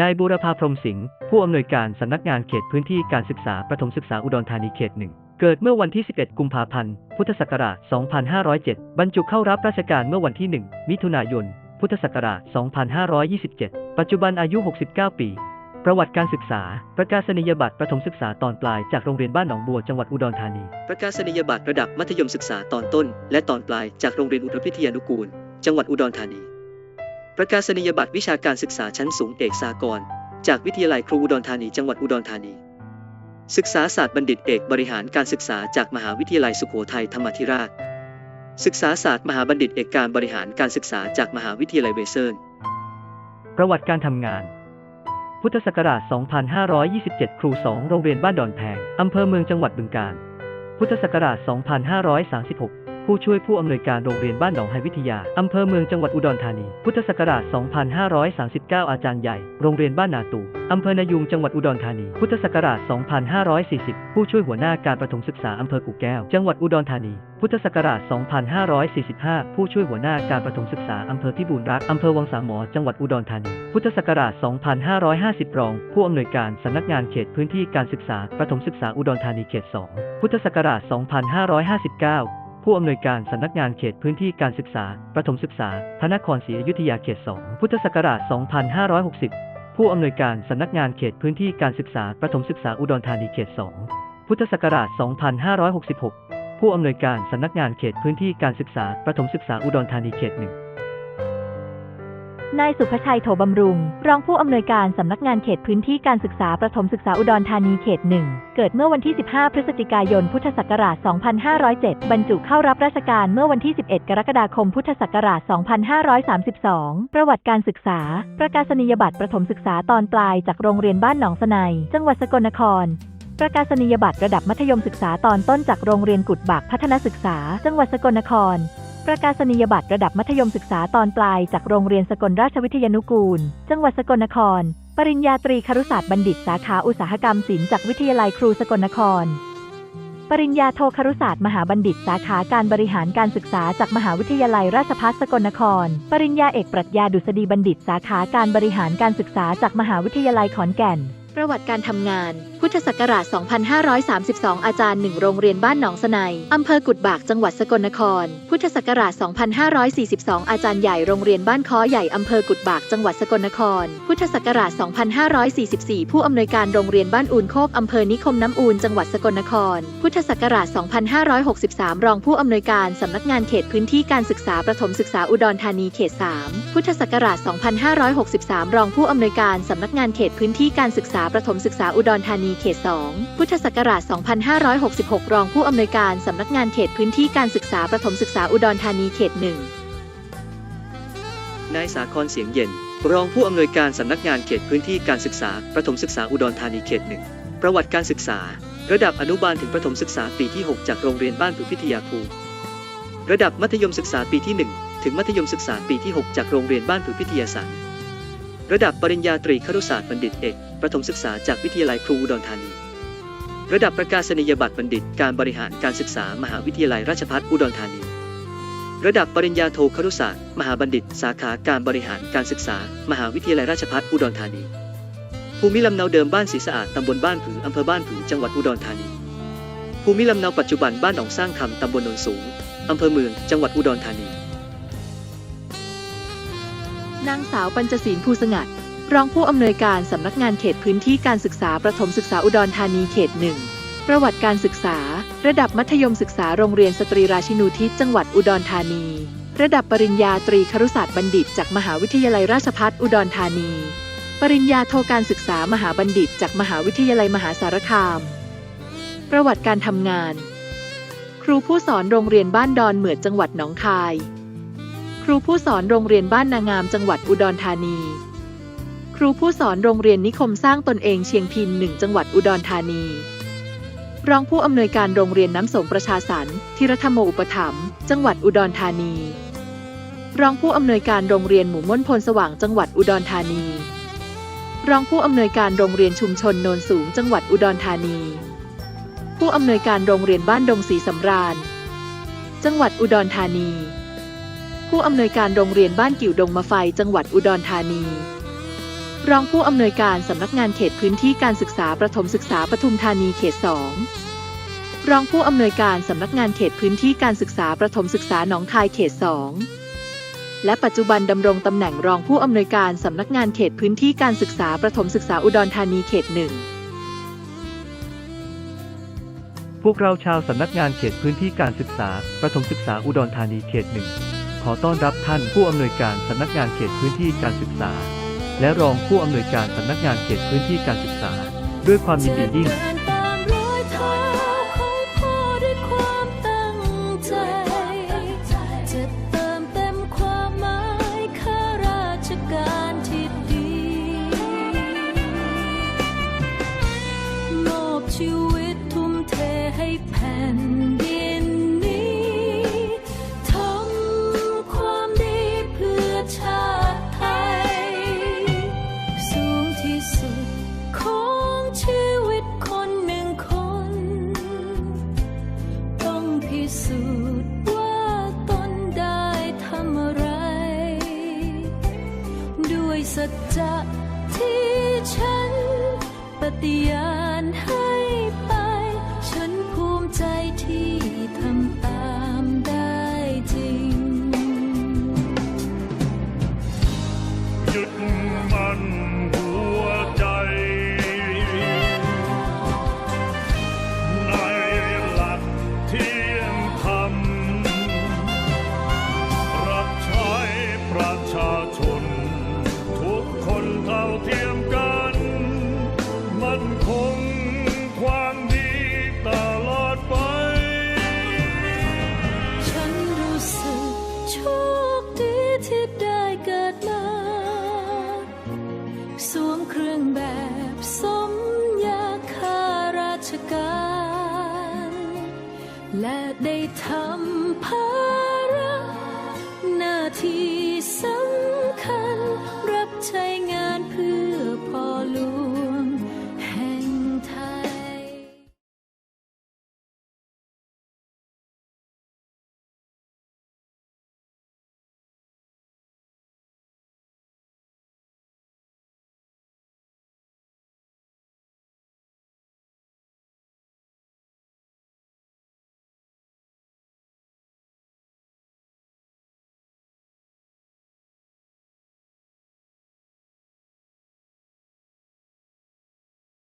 นายบูรพาพรมสิงห์ผู้อำนวยการสำนักงานเขตพื้นที่การศึกษาประถมศึกษาอุดรธานีเขตหนึ่งเกิดเมื่อวันที่ 11 กุมภาพันธ์ พุทธศักราช 2507 บรรจุเข้ารับราชการเมื่อวันที่ 1 มิถุนายน พุทธศักราช 2527 ปัจจุบันอายุ 69 ปี ประวัติการศึกษา ประกาศนียบัตรประถมศึกษาตอนปลายจากโรงเรียนบ้านหนองบัวจังหวัดอุดรธานี ประกาศนียบัตรระดับมัธยมศึกษาตอนต้น และตอนปลายจากโรงเรียนอุดรพิทยานุกูล จังหวัดอุดรธานี ประกาศนียบัตรวิชาการศึกษาชั้นสูงเอกสากรจากวิทยาลัยครูอุดรธานีจังหวัดอุดรธานี ศึกษาศาสตร์บัณฑิตเอกบริหารการศึกษาจากมหาวิทยาลัยสุโขทัยธรรมาธิราช ศึกษาศาสตร์มหาบัณฑิตเอกการบริหารการศึกษาจากมหาวิทยาลัยเวเซิร์นประวัติการทำงาน พุทธศักราช 2527 ครู 2 โรงเรียนบ้านดอนแพง อำเภอเมืองจังหวัดบึงกาฬ พุทธศักราช 2536 ผู้ช่วยผู้อำนวยการโรงเรียนบ้านหนองไฮวิทยา อำเภอเมืองจังหวัดอุดรธานี พุทธศักราช 2539 อาจารย์ใหญ่ โรงเรียนบ้านนาตูอำเภอนายุงจังหวัดอุดรธานี พุทธศักราช 2540 ผู้ช่วยหัวหน้าการประถมศึกษาอำเภอกู่แก้ว จังหวัดอุดรธานี พุทธศักราช 2545 ผู้ช่วยหัวหน้าการประถมศึกษาอำเภอพิบูลรักอำเภอวังสามหมอ จังหวัดอุดรธานี พุทธศักราช 2550 รอง ผู้อำนวยการสำนักงานเขตพื้นที่การศึกษาประถมศึกษาอุดรธานีเขต 2 พุทธศักราช 2559 ผู้อำนวยการสำนักงานเขตพื้นที่การศึกษา ประถมศึกษา พระนครศรีอยุธยาเขต 2 พุทธศักราช 2560 ผู้อำนวยการสำนักงานเขตพื้นที่การศึกษา ประถมศึกษาอุดรธานีเขต 2 พุทธศักราช 2566 ผู้อำนวยการสำนักงานเขตพื้นที่การศึกษา ประถมศึกษาอุดรธานีเขต 1 นายสุภชัยโถบำรุง รองผู้อำนวยการสำนักงานเขตพื้นที่การศึกษาประถมศึกษาอุดรธานีเขตหนึ่งเกิดเมื่อวันที่ 15 พฤศจิกายน พุทธศักราช 2507 บรรจุเข้ารับราชการเมื่อวันที่ 11 กรกฎาคม พุทธศักราช 2532 ประวัติการศึกษา ประกาศนียบัตรประถมศึกษาตอนปลายจากโรงเรียนบ้านหนองสนัย จังหวัดสกลนครประกาศนียบัตรระดับมัธยมศึกษาตอนต้นจากโรงเรียนกุดบากพัฒนศึกษา จังหวัดสกลนคร ประกาศนียบัตรระดับมัธยมศึกษาตอนปลายจากโรงเรียนสกลราชวิทยานุกูล จังหวัดสกลนคร ปริญญาตรีครุศาสตร์บัณฑิตสาขาอุตสาหกรรมศิลป์จากวิทยาลัยครูสกลนคร ปริญญาโทครุศาสตร์มหาบัณฑิตสาขาการบริหารการศึกษาจากมหาวิทยาลัยราชภัฏสกลนคร ปริญญาเอกปรัชญาดุษฎีบัณฑิตสาขาการบริหารการศึกษาจากมหาวิทยาลัยขอนแก่น ประวัติการทำงานพุทธศักราช 2532 อาจารย์หนึ่งโรงเรียนบ้านหนองสนัย อำเภอกุดบาก จังหวัดสกลนคร พุทธศักราช 2542 อาจารย์ใหญ่โรงเรียนบ้านค้อใหญ่ อำเภอกุดบาก จังหวัดสกลนคร พุทธศักราช 2544 ผู้อำนวยการโรงเรียนบ้านอูนโคกอำเภอนิคมน้ำอูน จังหวัดสกลนคร พุทธศักราช 2563 รองผู้อำนวยการสำนักงานเขตพื้นที่การศึกษาประถมศึกษาอุดรธานีเขต 3 พุทธศักราช 2563 รองผู้อำนวยการสำนักงานเขตพื้นที่การศึกษาประถมศึกษาอุดรธานีเขต 2 พุทธศักราช 2566 รองผู้อำนวยการสำนักงานเขตพื้นที่การศึกษาประถมศึกษาอุดรธานีเขต 1 นายสาครเสียงเย็น รองผู้อำนวยการสำนักงานเขตพื้นที่การศึกษาประถมศึกษาอุดรธานีเขตหนึ่งประวัติการศึกษา ระดับอนุบาลถึงประถมศึกษาปีที่ 6 จากโรงเรียนบ้านผือพิทยาภูระดับมัธยมศึกษาปีที่ 1 ถึงมัธยมศึกษาปีที่ 6 จากโรงเรียนบ้านผือพิทยาสันระดับปริญญาตรีครุศาสตร์บัณฑิตเอก ประถมศึกษาจากวิทยาลัยครูอุดรธานี ระดับประกาศนียบัตรบัณฑิต การบริหารการศึกษามหาวิทยาลัยราชภัฏอุดรธานี ระดับปริญญาโทครุศาสตร์ มหาบัณฑิต สาขาการบริหารการศึกษา มหาวิทยาลัยราชภัฏอุดรธานี ภูมิลำเนาเดิมบ้านศรีสะอาดตำบลบ้านผืออำเภอบ้านผือจังหวัดอุดรธานี ภูมิลำเนาปัจจุบันบ้านหนองสร้างคำตำบลโนนสูงอำเภอเมืองจังหวัดอุดรธานี นางสาวปัญจศีลภูสงัด รองผู้อำนวยการสำนักงานเขตพื้นที่การศึกษาประถมศึกษาอุดรธานีเขตหนึ่งประวัติการศึกษา ระดับมัธยมศึกษาโรงเรียนสตรีราชินูทิศจังหวัดอุดรธานี ระดับปริญญาตรีครุศาสตร์บัณฑิต จากมหาวิทยาลัยราชภัฏอุดรธานี ปริญญาโทการศึกษามหาบัณฑิต จากมหาวิทยาลัยมหาสารคาม ประวัติการทำงาน ครูผู้สอนโรงเรียนบ้านดอนเหมือดจังหวัดหนองคาย ครูผู้สอนโรงเรียนบ้านนางามจังหวัดอุดรธานี ครูผู้สอนโรงเรียนนิคมสร้างตนเองเชียงพินหนึ่งจังหวัดอุดรธานี รองผู้อำนวยการโรงเรียนน้ำสมประชาสรรค์ธิรธรรมโอุปถัมภ์จังหวัดอุดรธานี รองผู้อำนวยการโรงเรียนหมู่ม่นพลสว่างจังหวัดอุดรธานี รองผู้อำนวยการโรงเรียนชุมชนโนนสูงจังหวัดอุดรธานี ผู้อำนวยการโรงเรียนบ้านดงศรีสำราญ จังหวัดอุดรธานี ผู้อำนวยการโรงเรียนบ้านกิ่วดงมะไฟจังหวัดอุดรธานี รองผู้อำนวยการสำนักงานเขตพื้นที่การศึกษาประถมศึกษาปทุมธานีเขต 2 รองผู้อำนวยการสำนักงานเขตพื้นที่การศึกษาประถมศึกษาหนองคายเขต 2 และปัจจุบันดำรงตำแหน่งรองผู้อำนวยการสำนักงานเขตพื้นที่การศึกษาประถมศึกษาอุดรธานีเขต 1พวกเราชาวสำนักงานเขตพื้นที่การศึกษา ประถมศึกษาอุดรธานีเขตหนึ่งขอต้อนรับท่านผู้อำนวยการสำนักงานเขตพื้นที่การศึกษา และรองผู้อำนวยการสำนักงานเขตพื้นที่การศึกษา ด้วยความยินดียิ่ง ปฏิ และได้ทำภาระหน้าที่สำคัญ รับใช้งานเพื่อ